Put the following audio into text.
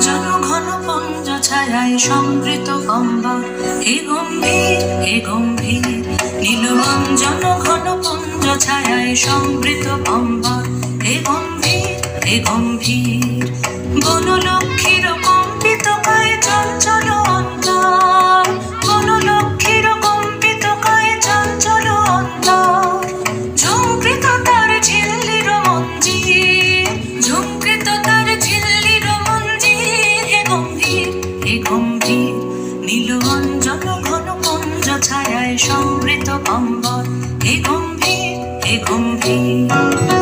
জন ঘন পঞ্জ ছায়ায় সম্বৃত কম্বর হে গম্ভীর হে গম্ভীর নীলমঞ্জন ঘন পঞ্জ ছায়ায় সম্বৃত কম্বর হে গম্ভীর হে গম্ভীর গম্ভীর নীল ঘন কুঞ্জ ছায়ায় সমৃত অম্বর হে গম্ভীর হে গম্ভীর।